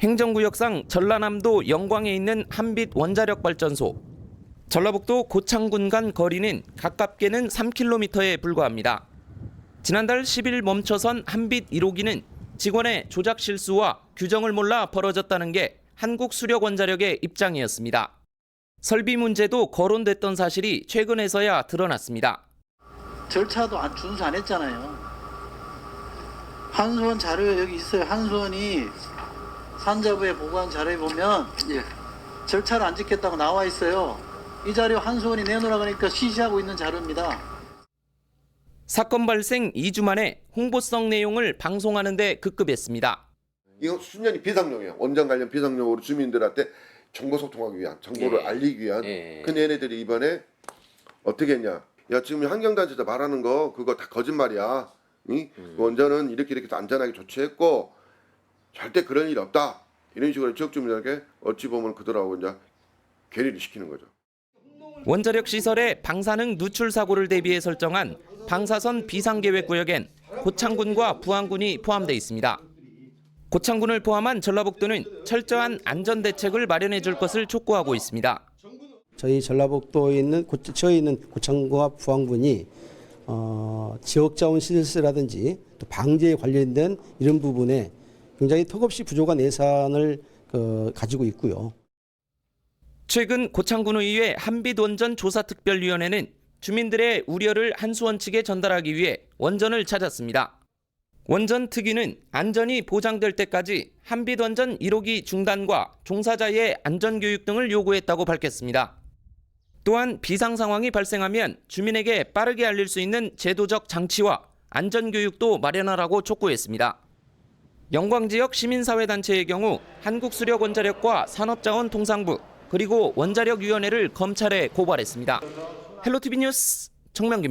행정구역상 전라남도 영광에 있는 한빛 원자력 발전소. 전라북도 고창군 간 거리는 가깝게는 3km에 불과합니다. 지난달 10일 멈춰선 한빛 1호기는 직원의 조작 실수와 규정을 몰라 벌어졌다는 게 한국수력원자력의 입장이었습니다. 설비 문제도 거론됐던 사실이 최근에서야 드러났습니다. 절차도 안 준수 안 했잖아요. 한수원 자료 여기 있어요. 한수원이 산자부에 보고한 자료에 보면 예. 절차를 안 지켰다고 나와 있어요. 이 자료 한수원이 내놓으라 그러니까 시시하고 있는 자료입니다. 사건 발생 2주 만에 홍보성 내용을 방송하는 데 급급했습니다. 이거 순전히 비상용이에요. 원전 관련 비상용으로 주민들한테 정보 소통하기 위한 정보를 예. 알리기 위한. 예. 근데 얘네들이 이번에 어떻게 했냐? 야 지금 환경단체에서 말하는 거 그거 다 거짓말이야. 이 음. 원전은 이렇게 이렇게 안전하게 조치했고 절대 그런 일 없다. 이런 식으로 지역 주민들에게 어찌 보면 그들하고 이제 괴리를 시키는 거죠. 원자력 시설의 방사능 누출 사고를 대비해 설정한 방사선 비상계획 구역엔 고창군과 부안군이 포함되어 있습니다. 고창군을 포함한 전라북도는 철저한 안전 대책을 마련해 줄 것을 촉구하고 있습니다. 저희 전라북도에 있는 고, 저에 있는 고창과 부항군이 어, 지역 자원 실스라든지 또 방제에 관련된 이런 부분에 굉장히 턱없이 부족한 예산을 그, 가지고 있고요. 최근 고창군의회 한빛원전 조사특별위원회는 주민들의 우려를 한수원 측에 전달하기 위해 원전을 찾았습니다. 원전 특위는 안전이 보장될 때까지 한빛원전 1호기 중단과 종사자의 안전교육 등을 요구했다고 밝혔습니다. 또한 비상 상황이 발생하면 주민에게 빠르게 알릴 수 있는 제도적 장치와 안전교육도 마련하라고 촉구했습니다. 영광 지역 시민사회단체의 경우 한국수력원자력과 산업자원통상부 그리고 원자력위원회를 검찰에 고발했습니다. 헬로티비 뉴스 정명기입니다.